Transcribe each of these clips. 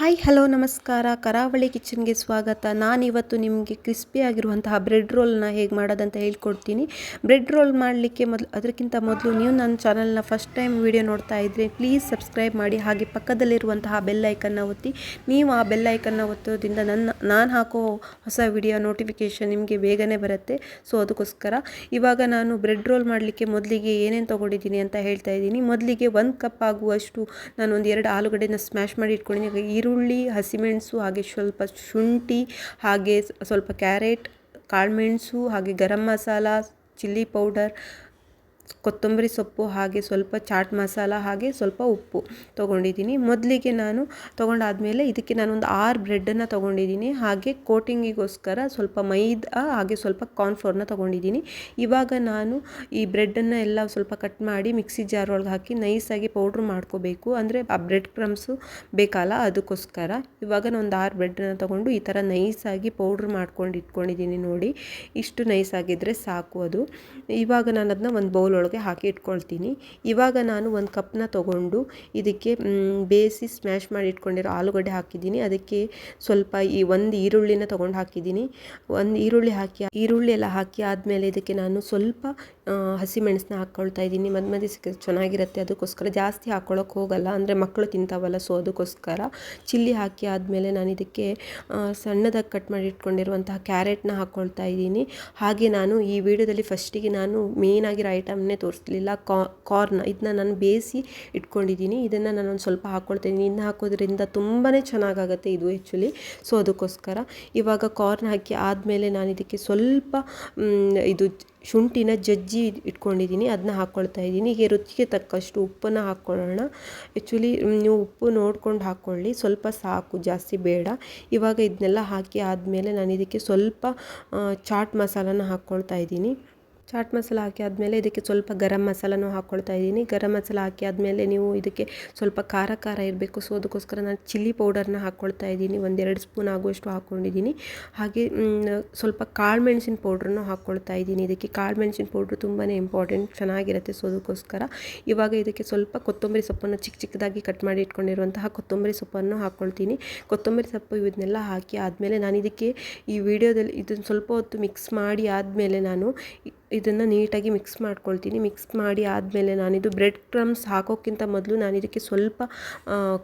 Hi, hello, ನಮಸ್ಕಾರ. ಕರಾವಳಿ ಕಿಚನ್ಗೆ ಸ್ವಾಗತ. ನಾನಿವತ್ತು ನಿಮಗೆ ಕ್ರಿಸ್ಪಿ ಆಗಿರುವಂತಹ ಬ್ರೆಡ್ ರೋಲ್ನ ಹೇಗೆ ಮಾಡೋದಂತ ಹೇಳ್ಕೊಡ್ತೀನಿ. ಬ್ರೆಡ್ ರೋಲ್ ಮಾಡಲಿಕ್ಕೆ ಮೊದಲು, ಅದಕ್ಕಿಂತ ಮೊದಲು ನೀವು ನನ್ನ ಚಾನಲ್ನ ಫಸ್ಟ್ ಟೈಮ್ ವಿಡಿಯೋ ನೋಡ್ತಾ ಇದ್ದರೆ ಪ್ಲೀಸ್ ಸಬ್ಸ್ಕ್ರೈಬ್ ಮಾಡಿ. ಹಾಗೆ ಪಕ್ಕದಲ್ಲಿರುವಂತಹ ಬೆಲ್ಲೈಕನ್ನ ಒತ್ತಿ. ನೀವು ಆ ಬೆಲ್ಲೈಕನ್ನ ಒತ್ತೋದ್ರಿಂದ ನನ್ನ, ನಾನು ಹಾಕೋ ಹೊಸ ವಿಡಿಯೋ ನೋಟಿಫಿಕೇಷನ್ ನಿಮಗೆ ಬೇಗನೆ ಬರುತ್ತೆ. ಸೊ, ಅದಕ್ಕೋಸ್ಕರ ಇವಾಗ ನಾನು ಬ್ರೆಡ್ ರೋಲ್ ಮಾಡಲಿಕ್ಕೆ ಮೊದಲಿಗೆ ಏನೇನು ತೊಗೊಂಡಿದ್ದೀನಿ ಅಂತ ಹೇಳ್ತಾ ಇದ್ದೀನಿ. ಮೊದಲಿಗೆ ಒಂದು ಕಪ್ ಆಗುವಷ್ಟು ನಾನು ಒಂದು ಎರಡು ಆಲೂಗಡ್ಡೆನ ಸ್ಮ್ಯಾಶ್ ಮಾಡಿ ಇಟ್ಕೊಂಡಿದ್ದೀನಿ ಈರುಳ್ಳಿ ಹಸಿಮೆಣಸು ಹಾಗೆ ಸ್ವಲ್ಪ ಶುಂಠಿ ಹಾಗೆ ಸ್ವಲ್ಪ ಕ್ಯಾರೆಟ್ ಕಾಳುಮೆಣಸು ಹಾಗೆ ಗರಂ ಮಸಾಲ ಚಿಲ್ಲಿ ಪೌಡರ್ ಕೊತ್ತಂಬರಿ ಸೊಪ್ಪು ಹಾಗೆ ಸ್ವಲ್ಪ ಚಾಟ್ ಮಸಾಲ ಹಾಗೆ ಸ್ವಲ್ಪ ಉಪ್ಪು ತೊಗೊಂಡಿದ್ದೀನಿ. ಮೊದಲಿಗೆ ನಾನು ತೊಗೊಂಡಾದಮೇಲೆ ಇದಕ್ಕೆ ನಾನೊಂದು ಆರು ಬ್ರೆಡ್ಡನ್ನು ತೊಗೊಂಡಿದ್ದೀನಿ. ಹಾಗೆ ಕೋಟಿಂಗಿಗೋಸ್ಕರ ಸ್ವಲ್ಪ ಮೈದಾ ಹಾಗೆ ಸ್ವಲ್ಪ ಕಾರ್ನ್ಫ್ಲೋರ್ನ ತೊಗೊಂಡಿದ್ದೀನಿ. ಇವಾಗ ನಾನು ಈ ಬ್ರೆಡ್ಡನ್ನು ಎಲ್ಲ ಸ್ವಲ್ಪ ಕಟ್ ಮಾಡಿ ಮಿಕ್ಸಿ ಜಾರ್ ಒಳಗೆ ಹಾಕಿ ನೈಸಾಗಿ ಪೌಡ್ರ್ ಮಾಡ್ಕೋಬೇಕು. ಅಂದರೆ ಆ ಬ್ರೆಡ್ ಕ್ರಮ್ಸು ಬೇಕಲ್ಲ ಅದಕ್ಕೋಸ್ಕರ. ಇವಾಗ ನಾನು ಒಂದು ಆರು ಬ್ರೆಡ್ಡನ್ನು ತೊಗೊಂಡು ಈ ಥರ ನೈಸಾಗಿ ಪೌಡ್ರ್ ಮಾಡ್ಕೊಂಡು ಇಟ್ಕೊಂಡಿದ್ದೀನಿ ನೋಡಿ. ಇಷ್ಟು ನೈಸಾಗಿದ್ದರೆ ಸಾಕು ಅದು. ಇವಾಗ ನಾನು ಅದನ್ನ ಒಂದು ಬೌಲ್ ಒಳಗೆ ಹಾಕಿ ಇಟ್ಕೊಳ್ತೀನಿ. ಇವಾಗ ನಾನು ಒಂದು ಕಪ್ನ ತೊಗೊಂಡು ಇದಕ್ಕೆ ಬೇಯಿಸಿ ಸ್ಮ್ಯಾಶ್ ಮಾಡಿ ಇಟ್ಕೊಂಡಿರೋ ಆಲೂಗಡ್ಡೆ ಹಾಕಿದ್ದೀನಿ. ಅದಕ್ಕೆ ಸ್ವಲ್ಪ ಈ ಒಂದು ಈರುಳ್ಳಿನ ತೊಗೊಂಡು ಹಾಕಿದ್ದೀನಿ. ಒಂದು ಈರುಳ್ಳಿ ಹಾಕಿ, ಈರುಳ್ಳಿ ಎಲ್ಲ ಹಾಕಿ ಆದಮೇಲೆ ಇದಕ್ಕೆ ನಾನು ಸ್ವಲ್ಪ ಹಸಿಮೆಣಸನ್ನ ಹಾಕ್ಕೊಳ್ತಾ ಇದ್ದೀನಿ. ಮಧ್ಯ ಮಧ್ಯೆ ಸಿಕ್ಕ ಚೆನ್ನಾಗಿರುತ್ತೆ. ಅದಕ್ಕೋಸ್ಕರ ಜಾಸ್ತಿ ಹಾಕ್ಕೊಳ್ಳೋಕೆ ಹೋಗಲ್ಲ. ಅಂದರೆ ಮಕ್ಕಳು ತಿಂತಾವಲ್ಲ ಸೊ ಅದಕ್ಕೋಸ್ಕರ ಚಿಲ್ಲಿ ಹಾಕಿ ಆದಮೇಲೆ ನಾನು ಇದಕ್ಕೆ ಸಣ್ಣದಾಗಿ ಕಟ್ ಮಾಡಿ ಇಟ್ಕೊಂಡಿರುವಂತಹ ಕ್ಯಾರೆಟ್ನ ಹಾಕ್ಕೊಳ್ತಾ ಇದ್ದೀನಿ. ಹಾಗೆ ನಾನು ಈ ವಿಡಿಯೋದಲ್ಲಿ ಫಸ್ಟಿಗೆ ನಾನು ಮೇನ್ ಆಗಿರೋ ಐಟಮ್ನೇ ತೋರಿಸ್ಲಿಲ್ಲ. ಕಾರ್ನ್ ಇದನ್ನ ನಾನು ಬೇಯಿಸಿ ಇಟ್ಕೊಂಡಿದ್ದೀನಿ. ಇದನ್ನು ನಾನು ಒಂದು ಸ್ವಲ್ಪ ಹಾಕ್ಕೊಳ್ತಾ ಇನ್ನು ಹಾಕೋದ್ರಿಂದ ತುಂಬಾ ಚೆನ್ನಾಗಾಗುತ್ತೆ ಇದು ಆ್ಯಕ್ಚುಲಿ ಸೊ ಅದಕ್ಕೋಸ್ಕರ ಇವಾಗ ಕಾರ್ನ್ ಹಾಕಿ ಆದಮೇಲೆ ನಾನು ಇದಕ್ಕೆ ಸ್ವಲ್ಪ ಇದು ಶುಂಠಿನ ಜಜ್ಜಿ ಇಟ್ಕೊಂಡಿದ್ದೀನಿ ಅದನ್ನ ಹಾಕ್ಕೊಳ್ತಾ ಇದ್ದೀನಿ. ಹೀಗೆ ರುಚಿಗೆ ತಕ್ಕಷ್ಟು ಉಪ್ಪನ್ನು ಹಾಕ್ಕೊಳ್ಳೋಣ ಆ್ಯಕ್ಚುಲಿ ನೀವು ಉಪ್ಪು ನೋಡ್ಕೊಂಡು ಹಾಕ್ಕೊಳ್ಳಿ ಸ್ವಲ್ಪ ಸಾಕು, ಜಾಸ್ತಿ ಬೇಡ. ಇವಾಗ ಇದನ್ನೆಲ್ಲ ಹಾಕಿ ಆದಮೇಲೆ ನಾನು ಇದಕ್ಕೆ ಸ್ವಲ್ಪ ಚಾಟ್ ಮಸಾಲನ ಹಾಕ್ಕೊಳ್ತಾ ಇದ್ದೀನಿ. ಚಾಟ್ ಮಸಾಲ ಹಾಕಿ ಆದಮೇಲೆ ಇದಕ್ಕೆ ಸ್ವಲ್ಪ ಗರಂ ಮಸಾಲನೂ ಹಾಕ್ಕೊಳ್ತಾ ಇದ್ದೀನಿ. ಗರಂ ಮಸಾಲ ಹಾಕಿ ಆದಮೇಲೆ ನೀವು ಇದಕ್ಕೆ ಸ್ವಲ್ಪ ಖಾರ ಖಾರ ಇರಬೇಕು. ಸೊ ಅದಕ್ಕೋಸ್ಕರ ನಾನು ಚಿಲ್ಲಿ ಪೌಡರ್ನ ಹಾಕ್ಕೊಳ್ತಾ ಇದ್ದೀನಿ. ಒಂದೆರಡು ಸ್ಪೂನ್ ಆಗುವಷ್ಟು ಹಾಕ್ಕೊಂಡಿದ್ದೀನಿ. ಹಾಗೆ ಸ್ವಲ್ಪ ಕಾಳು ಮೆಣಸಿನ ಪೌಡ್ರನ್ನು ಹಾಕ್ಕೊಳ್ತಾ ಇದ್ದೀನಿ. ಇದಕ್ಕೆ ಕಾಳು ಮೆಣಸಿನ ಪೌಡ್ರು ತುಂಬಾ ಇಂಪಾರ್ಟೆಂಟ್ ಚೆನ್ನಾಗಿರುತ್ತೆ. ಸೊ ಅದಕ್ಕೋಸ್ಕರ ಇವಾಗ ಇದಕ್ಕೆ ಸ್ವಲ್ಪ ಕೊತ್ತಂಬರಿ ಸೊಪ್ಪನ್ನು ಚಿಕ್ಕ ಚಿಕ್ಕದಾಗಿ ಕಟ್ ಮಾಡಿ ಇಟ್ಕೊಂಡಿರುವಂತಹ ಕೊತ್ತಂಬರಿ ಸೊಪ್ಪನ್ನು ಹಾಕ್ಕೊಳ್ತೀನಿ. ಕೊತ್ತಂಬರಿ ಸೊಪ್ಪು ಇದನ್ನೆಲ್ಲ ಹಾಕಿ ಆದಮೇಲೆ ನಾನು ಇದಕ್ಕೆ ಈ ವಿಡಿಯೋದಲ್ಲಿ ಇದನ್ನು ಸ್ವಲ್ಪ ಹೊತ್ತು ಮಿಕ್ಸ್ ಮಾಡಿ ಆದಮೇಲೆ ನಾನು ಇದನ್ನು ನೀಟಾಗಿ ಮಿಕ್ಸ್ ಮಾಡ್ಕೊಳ್ತೀನಿ. ಮಿಕ್ಸ್ ಮಾಡಿ ಆದಮೇಲೆ ನಾನಿದು ಬ್ರೆಡ್ ಕ್ರಮ್ಸ್ ಹಾಕೋಕ್ಕಿಂತ ಮೊದಲು ನಾನು ಇದಕ್ಕೆ ಸ್ವಲ್ಪ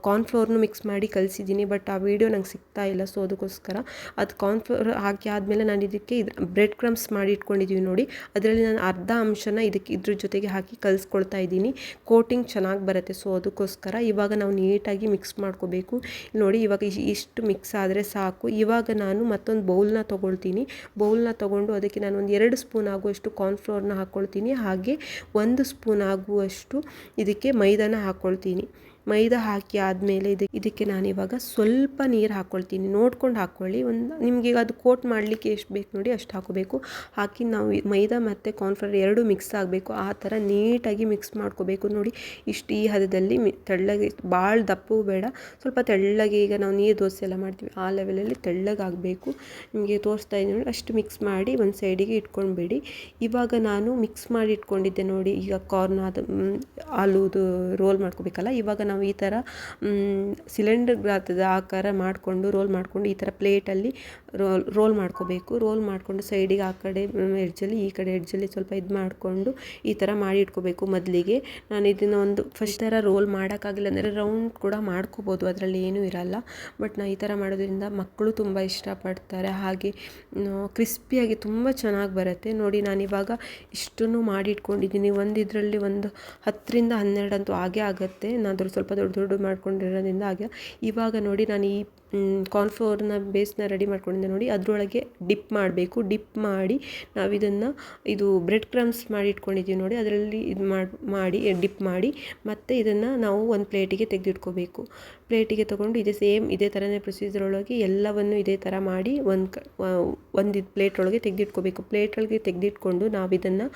ಕಾರ್ನ್ಫ್ಲೋರ್ನು ಮಿಕ್ಸ್ ಮಾಡಿ ಕಲಿಸಿದ್ದೀನಿ. ಬಟ್ ಆ ವಿಡಿಯೋ ನಂಗೆ ಸಿಗ್ತಾ ಇಲ್ಲ, ಸೊ ಅದಕ್ಕೋಸ್ಕರ ಅದು ಕಾರ್ನ್ಫ್ಲೋರ್ ಹಾಕಿ ಆದಮೇಲೆ ನಾನು ಇದಕ್ಕೆ ಇದು ಬ್ರೆಡ್ ಕ್ರಮ್ಸ್ ಮಾಡಿ ಇಟ್ಕೊಂಡಿದ್ದೀವಿ ನೋಡಿ. ಅದರಲ್ಲಿ ನಾನು ಅರ್ಧ ಅಂಶನ ಇದಕ್ಕೆ ಇದ್ರ ಜೊತೆಗೆ ಹಾಕಿ ಕಲಿಸ್ಕೊಳ್ತಾ ಇದ್ದೀನಿ. ಕೋಟಿಂಗ್ ಚೆನ್ನಾಗಿ ಬರುತ್ತೆ, ಸೊ ಅದಕ್ಕೋಸ್ಕರ ಇವಾಗ ನಾವು ನೀಟಾಗಿ ಮಿಕ್ಸ್ ಮಾಡ್ಕೋಬೇಕು. ನೋಡಿ ಇವಾಗ ಇಷ್ಟು ಮಿಕ್ಸ್ ಆದರೆ ಸಾಕು. ಇವಾಗ ನಾನು ಮತ್ತೊಂದು ಬೌಲ್ನ ತೊಗೊಳ್ತೀನಿ. ಬೌಲ್ನ ತೊಗೊಂಡು ಅದಕ್ಕೆ ನಾನು ಒಂದು ಎರಡು ಸ್ಪೂನ್ ಆಗುವಷ್ಟು ಕಾರ್ನ್ಫ್ಲೋರ್ನ ಹಾಕ್ಕೊಳ್ತೀನಿ ಹಾಗೆ ಒಂದು ಸ್ಪೂನ್ ಆಗುವಷ್ಟು ಇದಕ್ಕೆ ಮೈದಾನ ಹಾಕ್ಕೊಳ್ತೀನಿ ಮೈದಾ ಹಾಕಿ ಆದಮೇಲೆ ಇದು, ಇದಕ್ಕೆ ನಾನಿವಾಗ ಸ್ವಲ್ಪ ನೀರು ಹಾಕ್ಕೊಳ್ತೀನಿ ನೋಡ್ಕೊಂಡು ಹಾಕ್ಕೊಳ್ಳಿ ಒಂದು, ನಿಮಗೆ ಅದು ಕೋಟ್ ಮಾಡಲಿಕ್ಕೆ ಎಷ್ಟು ಬೇಕು ನೋಡಿ ಅಷ್ಟು ಹಾಕೋಬೇಕು. ಹಾಕಿ ನಾವು ಮೈದಾ ಮತ್ತು ಕಾರ್ನ್ಫ್ಲವರ್ ಎರಡು ಮಿಕ್ಸ್ ಆಗಬೇಕು. ಆ ಥರ ನೀಟಾಗಿ ಮಿಕ್ಸ್ ಮಾಡ್ಕೋಬೇಕು ನೋಡಿ. ಇಷ್ಟು ಈ ಹದದಲ್ಲಿ ತೆಳ್ಳಗೆ ಭಾಳ ದಪ್ಪು ಬೇಡ. ಸ್ವಲ್ಪ ತೆಳ್ಳಗೆ ಈಗ ನಾವು ನೀರು ದೋಸೆ ಎಲ್ಲ ಮಾಡ್ತೀವಿ. ಆ ಲೆವೆಲಲ್ಲಿ ತೆಳ್ಳಗಾಗಬೇಕು ನಿಮಗೆ ತೋರಿಸ್ತಾ ಇದ್ದೀನಿ ನೋಡಿ. ಅಷ್ಟು ಮಿಕ್ಸ್ ಮಾಡಿ ಒಂದು ಸೈಡಿಗೆ ಇಟ್ಕೊಂಡ್ಬೇಡಿ. ಇವಾಗ ನಾನು ಮಿಕ್ಸ್ ಮಾಡಿ ಇಟ್ಕೊಂಡಿದ್ದೆ ನೋಡಿ. ಈಗ ಕಾರ್ನ್ ಅದು ಆಲೂದು ರೋಲ್ ಮಾಡ್ಕೋಬೇಕಲ್ಲ. ಇವಾಗ ನಾವು ಈ ಥರ ಸಿಲಿಂಡರ್ ಗಾತ್ರದ ಆಕಾರ ಮಾಡಿಕೊಂಡು ರೋಲ್ ಮಾಡಿಕೊಂಡು ಈ ಥರ ಪ್ಲೇಟಲ್ಲಿ ರೋಲ್ ರೋಲ್ ಮಾಡ್ಕೋಬೇಕು. ರೋಲ್ ಮಾಡಿಕೊಂಡು ಸೈಡಿಗೆ ಆ ಕಡೆ ಎಡ್ಜಲ್ಲಿ ಈ ಕಡೆ ಎಡ್ಜಲ್ಲಿ ಸ್ವಲ್ಪ ಇದು ಮಾಡಿಕೊಂಡು ಈ ಥರ ಮಾಡಿ ಇಟ್ಕೋಬೇಕು ಮೊದಲಿಗೆ. ನಾನು ಇದನ್ನು ಒಂದು ಫಸ್ಟ್ ಥರ ರೋಲ್ ಮಾಡೋಕ್ಕಾಗಿಲ್ಲ ಅಂದರೆ ರೌಂಡ್ ಕೂಡ ಮಾಡ್ಕೋಬೋದು, ಅದರಲ್ಲಿ ಏನೂ ಇರಲ್ಲ. ಬಟ್ ನಾನು ಈ ಥರ ಮಾಡೋದ್ರಿಂದ ಮಕ್ಕಳು ತುಂಬ ಇಷ್ಟಪಡ್ತಾರೆ. ಹಾಗೆ ಕ್ರಿಸ್ಪಿಯಾಗಿ ತುಂಬ ಚೆನ್ನಾಗಿ ಬರುತ್ತೆ. ನೋಡಿ ನಾನಿವಾಗ ಇಷ್ಟನ್ನು ಮಾಡಿ ಇಟ್ಕೊಂಡಿದ್ದೀನಿ. ಒಂದು ಇದರಲ್ಲಿ ಒಂದು ಹತ್ತರಿಂದ ಹನ್ನೆರಡು ಅಂತೂ ಆಗೇ ಆಗುತ್ತೆ. ನಾನು ಅದ್ರ ಸ್ವಲ್ಪ ದೊಡ್ಡ ದೊಡ್ಡ ಮಾಡ್ಕೊಂಡಿರೋದ್ರಿಂದ ಆಗ ಇವಾಗ ನೋಡಿ ನಾನು ಈ ಕಾರ್ನ್ಫ್ಲೋರ್ನ ಬೇಸ್ನ ರೆಡಿ ಮಾಡ್ಕೊಂಡಿದ್ದೆ ನೋಡಿ. ಅದರೊಳಗೆ ಡಿಪ್ ಮಾಡಬೇಕು. ಡಿಪ್ ಮಾಡಿ ನಾವು ಇದನ್ನು ಇದು ಬ್ರೆಡ್ ಕ್ರಮ್ಸ್ ಮಾಡಿ ಇಟ್ಕೊಂಡಿದ್ದೀವಿ ನೋಡಿ. ಅದರಲ್ಲಿ ಇದು ಮಾಡಿ ಡಿಪ್ ಮಾಡಿ ಮತ್ತು ಇದನ್ನು ನಾವು ಒಂದು ಪ್ಲೇಟಿಗೆ ತೆಗೆದಿಟ್ಕೋಬೇಕು. ಪ್ಲೇಟಿಗೆ ತೊಗೊಂಡು ಇದೇ ಸೇಮ್ ಇದೇ ಥರನೇ ಪ್ರೊಸೀಜರ್ ಒಳಗೆ ಎಲ್ಲವನ್ನು ಇದೇ ಥರ ಮಾಡಿ ಒಂದು ಕ ಒಂದು ಪ್ಲೇಟ್ ಒಳಗೆ ತೆಗೆದಿಟ್ಕೋಬೇಕು. ಪ್ಲೇಟ್ ಒಳಗೆ ತೆಗೆದಿಟ್ಕೊಂಡು ನಾವು ಇದನ್ನು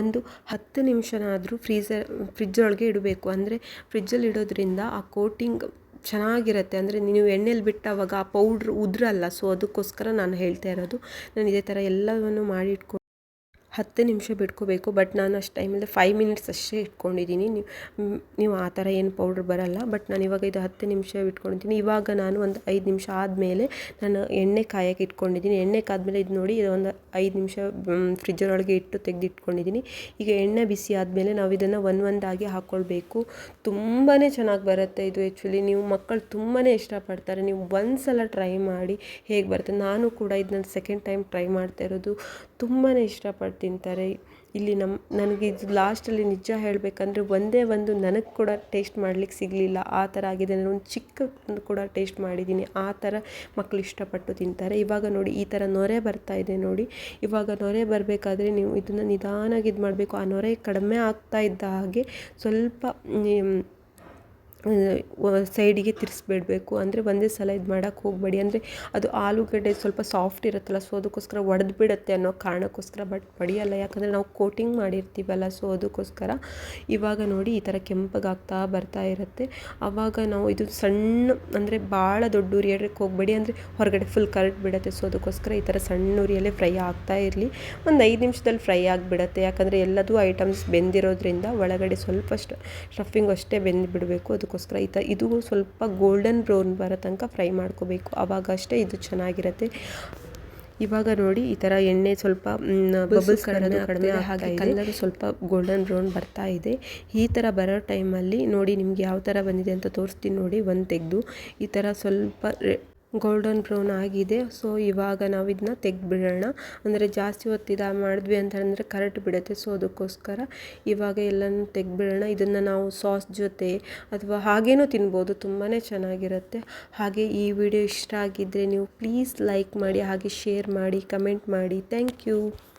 ಒಂದು ಹತ್ತು ನಿಮಿಷನಾದರೂ ಫ್ರೀಸರ್ ಫ್ರಿಜ್ ಒಳಗೆ ಇಡಬೇಕು. ಅಂದರೆ ಫ್ರಿಜ್ಜಲ್ಲಿ ಇಡೋದ್ರಿಂದ ಆ ಕೋಟಿಂಗ್ ಚೆನ್ನಾಗಿರುತ್ತೆ. ಅಂದರೆ ನೀವು ಎಣ್ಣೆಲಿ ಬಿಟ್ಟಾವಾಗ ಆ ಪೌಡ್ರ್ ಉದ್ರಲ್ಲ. ಸೊ ಅದಕ್ಕೋಸ್ಕರ ನಾನು ಹೇಳ್ತಾ ಇರೋದು. ನಾನು ಇದೇ ಥರ ಎಲ್ಲವನ್ನು ಮಾಡಿ ಇಟ್ಕೊಂಡು ಹತ್ತು ನಿಮಿಷ ಬಿಟ್ಕೋಬೇಕು, ಬಟ್ ನಾನು ಅಷ್ಟು ಟೈಮಲ್ಲಿ ಫೈವ್ ಮಿನಿಟ್ಸ್ ಅಷ್ಟೇ ಇಟ್ಕೊಂಡಿದ್ದೀನಿ. ನೀವು ನೀವು ಆ ಥರ ಏನು ಪೌಡ್ರ್ ಬರಲ್ಲ, ಬಟ್ ನಾನು ಇವಾಗ ಇದು ಹತ್ತು ನಿಮಿಷ ಇಟ್ಕೊಂಡಿದ್ದೀನಿ ಇವಾಗ ನಾನು ಒಂದು ಐದು ನಿಮಿಷ ಆದಮೇಲೆ ನಾನು ಎಣ್ಣೆ ಕಾಯಕ್ಕೆ ಇಟ್ಕೊಂಡಿದ್ದೀನಿ. ಎಣ್ಣೆ ಕಾದ್ಮೇಲೆ ಇದು ನೋಡಿ, ಇದು ಒಂದು ಐದು ನಿಮಿಷ ಫ್ರಿಜ್ಜರೊಳಗೆ ಇಟ್ಟು ತೆಗೆದಿಟ್ಕೊಂಡಿದ್ದೀನಿ. ಈಗ ಎಣ್ಣೆ ಬಿಸಿ ಆದಮೇಲೆ ನಾವು ಇದನ್ನು ಒಂದು ಒಂದಾಗಿ ಹಾಕ್ಕೊಳ್ಬೇಕು ತುಂಬಾ ಚೆನ್ನಾಗಿ ಬರುತ್ತೆ ಇದು ಆ್ಯಕ್ಚುಲಿ ನೀವು ಮಕ್ಕಳು ತುಂಬಾ ಇಷ್ಟಪಡ್ತಾರೆ. ನೀವು ಒಂದು ಸಲ ಟ್ರೈ ಮಾಡಿ ಹೇಗೆ ಬರುತ್ತೆ. ನಾನು ಕೂಡ ಇದನ್ನ ಸೆಕೆಂಡ್ ಟೈಮ್ ಟ್ರೈ ಮಾಡ್ತಾ ಇರೋದು ತುಂಬಾ ಇಷ್ಟಪಟ್ಟು ತಿಂತಾರೆ. ಇಲ್ಲಿ ನಮ್ಮ ನನಗೆ ಇದು ಲಾಸ್ಟಲ್ಲಿ ನಿಜ ಹೇಳಬೇಕಂದ್ರೆ ಒಂದೇ ಒಂದು ನನಗೆ ಕೂಡ ಟೇಸ್ಟ್ ಮಾಡ್ಲಿಕ್ಕೆ ಸಿಗಲಿಲ್ಲ. ಆ ಥರ ಆಗಿದೆ. ನಾನು ಒಂದು ಚಿಕ್ಕ ಕೂಡ ಟೇಸ್ಟ್ ಮಾಡಿದ್ದೀನಿ. ಆ ಥರ ಮಕ್ಕಳು ಇಷ್ಟಪಟ್ಟು ತಿಂತಾರೆ. ಇವಾಗ ನೋಡಿ ಈ ಥರ ನೊರೆ ಬರ್ತಾ ಇದೆ ನೋಡಿ. ಇವಾಗ ನೊರೆ ಬರಬೇಕಾದ್ರೆ ನೀವು ಇದನ್ನು ನಿಧಾನಾಗಿ ಇದು ಮಾಡಬೇಕು ಆ ನೊರೆ ಕಡಿಮೆ ಆಗ್ತಾ ಇದ್ದ ಹಾಗೆ ಸ್ವಲ್ಪ ಸೈಡಿಗೆ ತಿರ್ಸ್ಬಿಡಬೇಕು. ಅಂದರೆ ಒಂದೇ ಸಲ ಇದು ಮಾಡೋಕ್ಕೆ ಹೋಗಬೇಡಿ. ಅಂದರೆ ಅದು ಆಲೂಗಡ್ಡೆ ಸ್ವಲ್ಪ ಸಾಫ್ಟ್ ಇರುತ್ತಲ್ಲ ಸೊ ಅದಕ್ಕೋಸ್ಕರ ಒಡೆದು ಬಿಡುತ್ತೆ ಅನ್ನೋ ಕಾರಣಕ್ಕೋಸ್ಕರ ಬಟ್ ಬಡಿಯಲ್ಲ ಯಾಕಂದರೆ ನಾವು ಕೋಟಿಂಗ್ ಮಾಡಿರ್ತೀವಲ್ಲ ಸೊ ಅದಕ್ಕೋಸ್ಕರ. ಇವಾಗ ನೋಡಿ ಈ ಥರ ಕೆಂಪಗಾಗ್ತಾ ಬರ್ತಾ ಇರುತ್ತೆ. ಆವಾಗ ನಾವು ಇದು ಸಣ್ಣ, ಅಂದರೆ ಭಾಳ ದೊಡ್ಡ ಉರಿ ಇಡಕ್ಕೆ ಹೋಗಬೇಡಿ. ಅಂದರೆ ಹೊರಗಡೆ ಫುಲ್ ಕರೆಕ್ಟ್ ಬಿಡುತ್ತೆ ಸೊ ಅದಕ್ಕೋಸ್ಕರ ಈ ಥರ ಸಣ್ಣ ಉರಿಯಲ್ಲೇ ಫ್ರೈ ಆಗ್ತಾ ಇರಲಿ. ಒಂದು ಐದು ನಿಮಿಷದಲ್ಲಿ ಫ್ರೈ ಆಗಿಬಿಡತ್ತೆ. ಯಾಕಂದರೆ ಎಲ್ಲದೂ ಐಟಮ್ಸ್ ಬೆಂದಿರೋದ್ರಿಂದ ಒಳಗಡೆ ಸ್ವಲ್ಪ ಸ್ಟಫಿಂಗ್ ಅಷ್ಟೇ ಬೆಂದು ಬಿಡಬೇಕು ಅದಕ್ಕೋಸ್ಕರ ಈ ಥರ ಇದು ಸ್ವಲ್ಪ ಗೋಲ್ಡನ್ ಬ್ರೌನ್ ಬರೋ ತನಕ ಫ್ರೈ ಮಾಡ್ಕೋಬೇಕು. ಆವಾಗ ಅಷ್ಟೇ ಇದು ಚೆನ್ನಾಗಿರುತ್ತೆ. ಇವಾಗ ನೋಡಿ ಈ ಥರ ಎಣ್ಣೆ ಸ್ವಲ್ಪ ಬಬಲ್ಸ್ ಕಡಿಮೆ ಕಡಿಮೆ ಹಾಗೆ ಕಲರ್ ಸ್ವಲ್ಪ ಗೋಲ್ಡನ್ ಬ್ರೌನ್ ಬರ್ತಾ ಇದೆ. ಈ ಥರ ಬರೋ ಟೈಮಲ್ಲಿ ನೋಡಿ ನಿಮ್ಗೆ ಯಾವ ಥರ ಬಂದಿದೆ ಅಂತ ತೋರಿಸ್ತೀನಿ ನೋಡಿ ಒಂದು ತೆಗೆದು. ಈ ಥರ ಸ್ವಲ್ಪ ಗೋಲ್ಡನ್ ಬ್ರೌನ್ ಆಗಿದೆ. ಸೊ ಇವಾಗ ನಾವು ಇದನ್ನ ತೆಗೆದ್ಬಿಡೋಣ. ಅಂದರೆ ಜಾಸ್ತಿ ಹೊತ್ತಿದ ಮಾಡಿದ್ವಿ ಅಂತಂದರೆ ಕರೆಕ್ಟ್ ಬಿಡುತ್ತೆ. ಸೊ ಅದಕ್ಕೋಸ್ಕರ ಇವಾಗ ಎಲ್ಲನೂ ತೆಗೆದ್ಬಿಡೋಣ. ಇದನ್ನು ನಾವು ಸಾಸ್ ಜೊತೆ ಅಥವಾ ಹಾಗೇನೂ ತಿನ್ಬೋದು. ತುಂಬಾ ಚೆನ್ನಾಗಿರುತ್ತೆ. ಹಾಗೆ ಈ ವಿಡಿಯೋ ಇಷ್ಟ ಆಗಿದ್ದರೆ ನೀವು ಪ್ಲೀಸ್ ಲೈಕ್ ಮಾಡಿ, ಹಾಗೆ ಶೇರ್ ಮಾಡಿ, ಕಮೆಂಟ್ ಮಾಡಿ. Thank you.